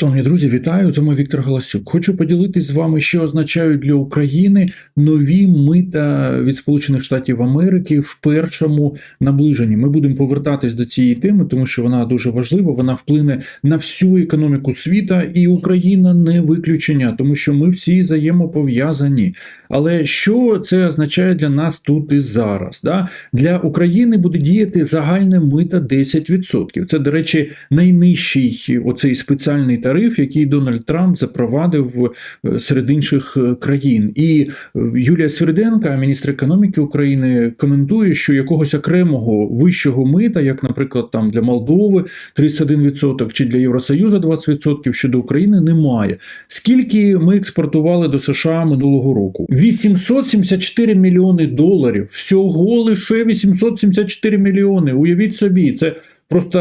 Шановні друзі, вітаю! З вами Віктор Галасюк. Хочу поділитись з вами, що означають для України нові мита від Сполучених Штатів Америки в першому наближенні. Ми будемо повертатись до цієї теми, тому що вона дуже важлива. Вона вплине на всю економіку світа, і Україна не виключення, тому що ми всі взаємопов'язані. Але що це означає для нас тут і зараз? Да? Для України буде діяти загальне мита 10%. Це, до речі, найнижчий оцей спеціальний тариф, який Дональд Трамп запровадив е, серед інших е, країн. І е, Юлія Сверденка, міністр економіки України, коментує, що якогось окремого вищого мита, як, наприклад, там для Молдови 31% чи для Євросоюзу 20% щодо України, немає. Скільки ми експортували до США минулого року? 874 мільйони доларів. Всього лише 874 мільйони. Уявіть собі, це. Просто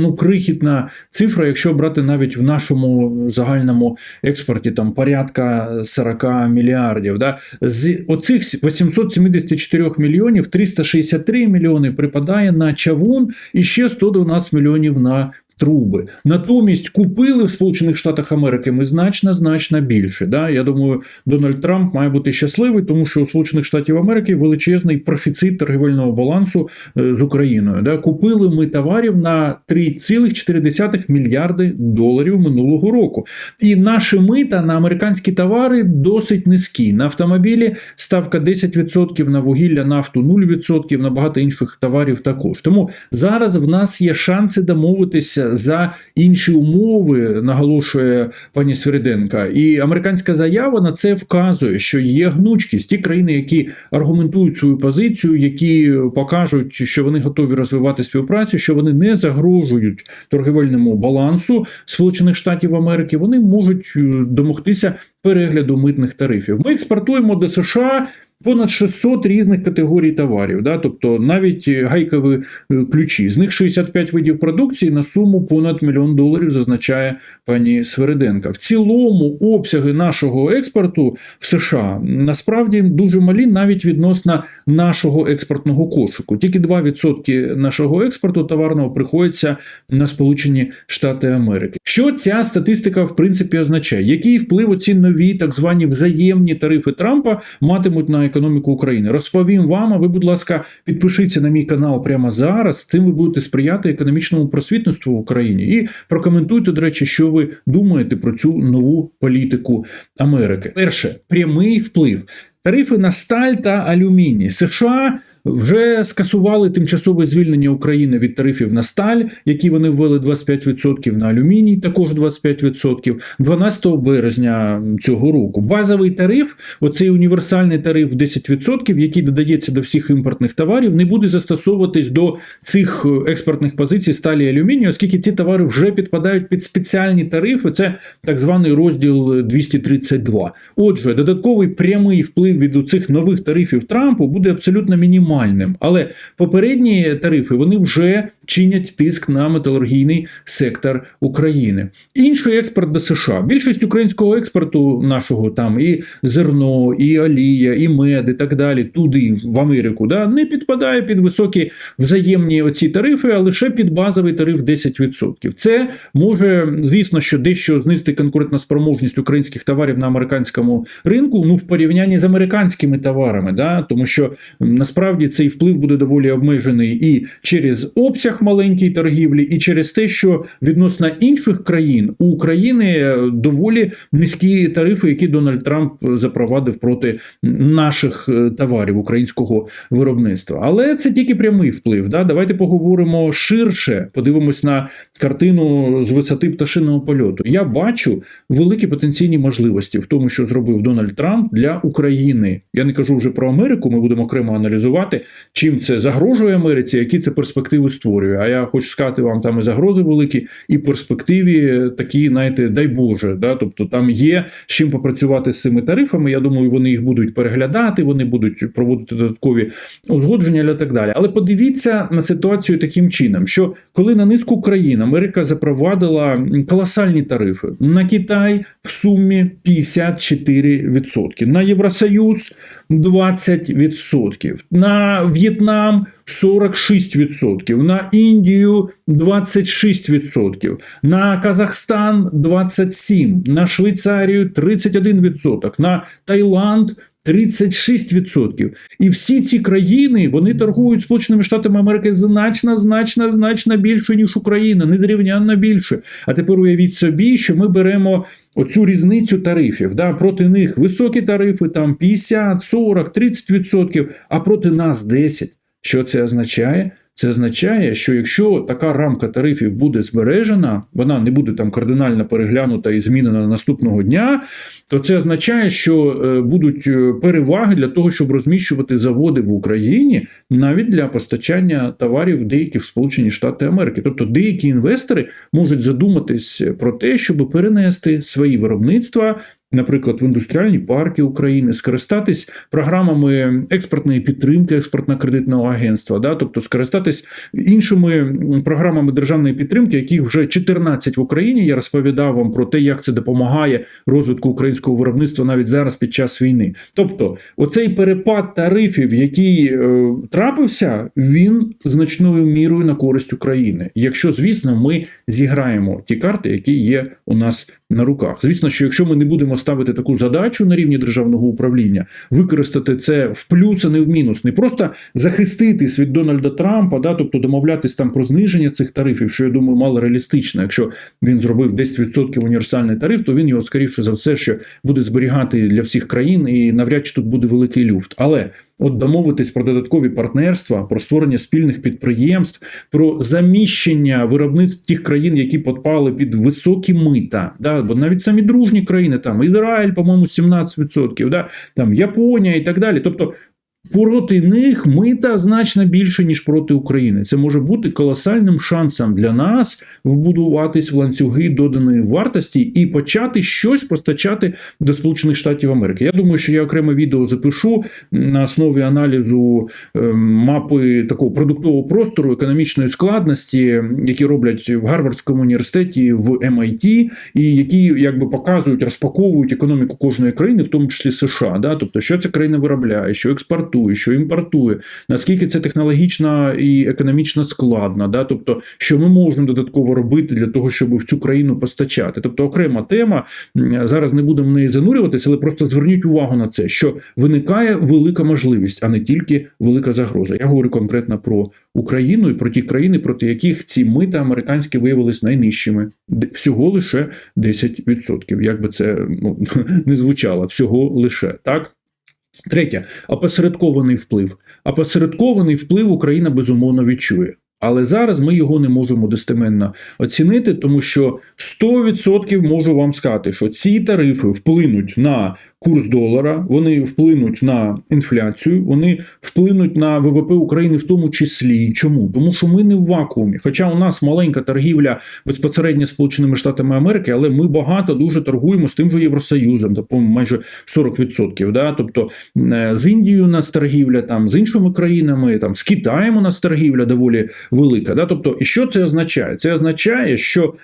ну крихітна цифра, якщо брати навіть в нашому загальному експорті там порядка 40 мільярдів. Да? З оцих 874 мільйонів 363 мільйони припадає на чавун і ще 112 мільйонів на труби. Натомість купили в Сполучених Штатах Америки ми значно значно більше. Да? Я думаю, Дональд Трамп має бути щасливий, тому що у Сполучених Штатів Америки величезний профіцит торгівельного балансу е, з Україною. Да? Купили ми товарів на 3,4 мільярди доларів минулого року. І наші мита на американські товари досить низькі. На автомобілі ставка 10%, на вугілля, нафту 0%, на багато інших товарів також. Тому зараз в нас є шанси домовитися за інші умови, наголошує пані Свириденка. І американська заява на це вказує, що є гнучкість. Ті країни, які аргументують свою позицію, які покажуть, що вони готові розвивати співпрацю, що вони не загрожують торгівельному балансу Сполучених Штатів Америки, вони можуть е, домогтися перегляду митних тарифів. Ми експортуємо до США. Понад 600 різних категорій товарів, да, тобто навіть гайкові е, ключі. З них 65 видів продукції на суму понад мільйон доларів, зазначає пані Свериденка. В цілому обсяги нашого експорту в США насправді дуже малі, навіть відносно нашого експортного кошику. Тільки 2% нашого експорту товарного приходиться на Сполучені Штати Америки. Що ця статистика в принципі означає? Який вплив оці нові так звані взаємні тарифи Трампа матимуть на економіку України. Розповім вам, а ви, будь ласка, підпишіться на мій канал прямо зараз. Тим ви будете сприяти економічному просвітництву в Україні. І прокоментуйте, до речі, що ви думаєте про цю нову політику Америки. Перше прямий вплив. Тарифи на сталь та алюміній США вже скасували тимчасове звільнення України від тарифів на сталь, які вони ввели 25% на алюміній, також 25%, 12 березня цього року. Базовий тариф, оцей універсальний тариф 10%, який додається до всіх імпортних товарів, не буде застосовуватись до цих експортних позицій сталі і алюмінію, оскільки ці товари вже підпадають під спеціальні тарифи. Це так званий розділ 232. Отже, додатковий прямий вплив від цих нових тарифів Трампу буде абсолютно мінімальний нормальним. Але попередні тарифи вони вже чинять тиск на металургійний сектор України. Інший експорт до США. Більшість українського експорту нашого там і зерно, і олія, і мед, і так далі, туди, в Америку, да, не підпадає під високі взаємні оці тарифи, а лише під базовий тариф 10%. Це може, звісно, що дещо знизити конкурентоспроможність українських товарів на американському ринку, ну в порівнянні з американськими товарами, да, тому що насправді цей вплив буде доволі обмежений і через обсяг обсяг маленькій торгівлі, і через те, що відносно інших країн у України доволі низькі тарифи, які Дональд Трамп запровадив проти наших е, товарів українського виробництва. Але це тільки прямий вплив. Да? Давайте поговоримо ширше, подивимось на картину з висоти пташиного польоту. Я бачу великі потенційні можливості в тому, що зробив Дональд Трамп для України. Я не кажу вже про Америку. Ми будемо окремо аналізувати, чим це загрожує Америці, які це перспективи створює історію. А я хочу сказати вам, там і загрози великі, і перспективі такі, знаєте, дай Боже. Да? Тобто там є з чим попрацювати з цими тарифами. Я думаю, вони їх будуть переглядати, вони будуть проводити додаткові узгодження і так далі. Але подивіться на ситуацію таким чином, що коли на низку країн Америка запровадила колосальні тарифи на Китай в сумі 54%, на Євросоюз 20%, на В'єтнам 46%, на Індію 26%, на Казахстан 27%, на Швейцарію 31%, на Таїланд 36%. І всі ці країни вони торгують Сполученими Штатами Америки значно, значно, значно більше, ніж Україна, незрівнянно більше. А тепер уявіть собі, що ми беремо оцю різницю тарифів. Да? Проти них високі тарифи, там 50, 40, 30%, а проти нас 10%. Що це означає? Це означає, що якщо така рамка тарифів буде збережена, вона не буде там кардинально переглянута і змінена наступного дня, то це означає, що е, будуть е, переваги для того, щоб розміщувати заводи в Україні навіть для постачання товарів деяких Сполучені Штати Америки. Тобто деякі інвестори можуть задуматись про те, щоб перенести свої виробництва. Наприклад, в індустріальні парки України скористатись програмами експортної підтримки експортно-кредитного агентства, да, тобто скористатись іншими програмами державної підтримки, яких вже 14 в Україні. Я розповідав вам про те, як це допомагає розвитку українського виробництва навіть зараз під час війни. Тобто, оцей перепад тарифів, який е, трапився, він значною мірою на користь України. Якщо, звісно, ми зіграємо ті карти, які є у нас на руках. Звісно, що якщо ми не будемо ставити таку задачу на рівні державного управління, використати це в плюс, а не в мінус, не просто захиститись від Дональда Трампа, да, тобто домовлятись там про зниження цих тарифів, що я думаю, мало реалістично. Якщо він зробив 10% універсальний тариф, то він його скоріше за все, ще буде зберігати для всіх країн, і навряд чи тут буде великий люфт. Але От домовитись про додаткові партнерства, про створення спільних підприємств, про заміщення виробництв тих країн, які підпали під високі мита. Да? Бо навіть самі дружні країни, там Ізраїль, по-моєму, 17%, да? там Японія і так далі. Тобто проти них мита значно більше, ніж проти України. Це може бути колосальним шансом для нас вбудуватись в ланцюги доданої вартості і почати щось постачати до Сполучених Штатів Америки. Я думаю, що я окреме відео запишу на основі аналізу ем, мапи такого продуктового простору, економічної складності, які роблять в Гарвардському університеті в MIT, і які якби показують, розпаковують економіку кожної країни, в тому числі США. Да? Тобто, що ця країна виробляє, що експортує що імпортує, наскільки це технологічно і економічно складно, да? тобто, що ми можемо додатково робити для того, щоб в цю країну постачати. Тобто окрема тема, зараз не будемо в неї занурюватися, але просто зверніть увагу на це, що виникає велика можливість, а не тільки велика загроза. Я говорю конкретно про Україну і про ті країни, проти яких ці мита американські виявились найнижчими. Всього лише 10%. Як би це ну, не звучало, всього лише так. Третє опосередкований вплив. Опосередкований вплив Україна безумовно відчує. Але зараз ми його не можемо достеменно оцінити, тому що 100% можу вам сказати, що ці тарифи вплинуть на курс долара, вони вплинуть на інфляцію, вони вплинуть на ВВП України в тому числі. Чому? Тому що ми не в вакуумі. Хоча у нас маленька торгівля безпосередньо Сполученими Штатами Америки, але ми багато дуже торгуємо з тим же Євросоюзом, тобто майже 40%. Да? Тобто е, з Індією у нас торгівля, там з іншими країнами, там з Китаєм у нас торгівля доволі велика. Да? Тобто, що це означає? Це означає, що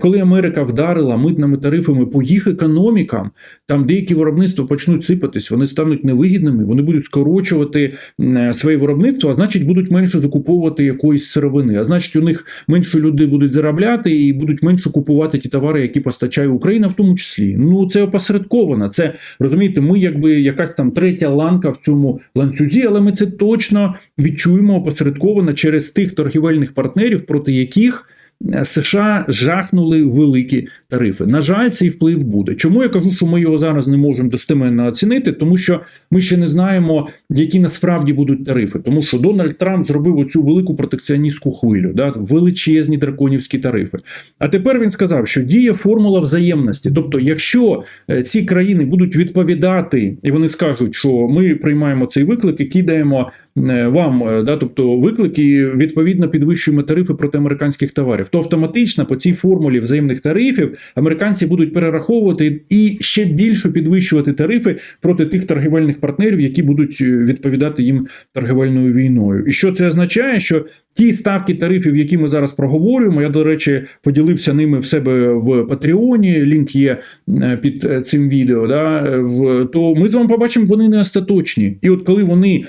коли Америка вдарила митними тарифами по їх економікам, там деякі виробництва почнуть сипатись, вони стануть невигідними, вони будуть скорочувати е, своє виробництво, а значить, будуть менше закуповувати якоїсь сировини. А значить, у них менше люди будуть заробляти і будуть менше купувати ті товари, які постачає Україна, в тому числі. Ну це опосередковано. Це розумієте, ми якби якась там третя ланка в цьому ланцюзі, але ми це точно відчуємо опосередковано через тих торгівельних партнерів, проти яких. США жахнули великі тарифи. На жаль, цей вплив буде. Чому я кажу, що ми його зараз не можемо достеменно оцінити? Тому що ми ще не знаємо, які насправді будуть тарифи. Тому що Дональд Трамп зробив оцю велику протекціоністську хвилю, да, величезні драконівські тарифи. А тепер він сказав, що діє формула взаємності. Тобто, якщо е, ці країни будуть відповідати, і вони скажуть, що ми приймаємо цей виклик і кидаємо вам, е, да, тобто виклики відповідно підвищуємо тарифи проти американських товарів, то автоматично по цій формулі взаємних тарифів американці будуть перераховувати і ще більше підвищувати тарифи проти тих торгівельних партнерів, які будуть відповідати їм торгівельною війною. І що це означає? Що ті ставки тарифів, які ми зараз проговорюємо. Я, до речі, поділився ними в себе в Патреоні. Лінк є е, під е, цим відео. Да, то ми з вами побачимо, вони не остаточні. І от коли вони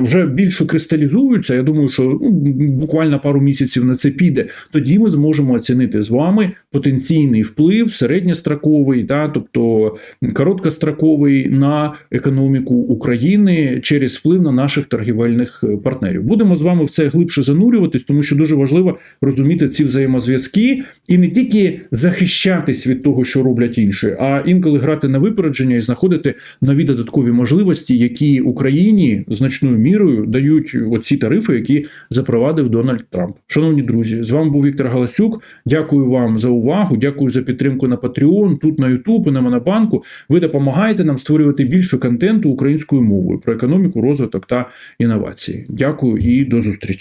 вже більше кристалізуються, я думаю, що ну, буквально пару місяців на це піде, тоді ми зможемо оцінити з вами потенційний вплив середньостроковий, да, тобто короткостроковий на економіку України через вплив на наших торгівельних е, партнерів. Будемо з вами в це глибше занурюватись, тому що дуже важливо розуміти ці взаємозв'язки і не тільки захищатись від того, що роблять інші, а інколи грати на випередження і знаходити нові додаткові можливості, які Україні значною мірою дають оці тарифи, які запровадив Дональд Трамп. Шановні друзі, з вами був Віктор Галасюк. Дякую вам за увагу. Дякую за підтримку на Patreon, тут на YouTube на Монобанку. Ви допомагаєте нам створювати більше контенту українською мовою про економіку, розвиток та інновації. Дякую і до зустрічі.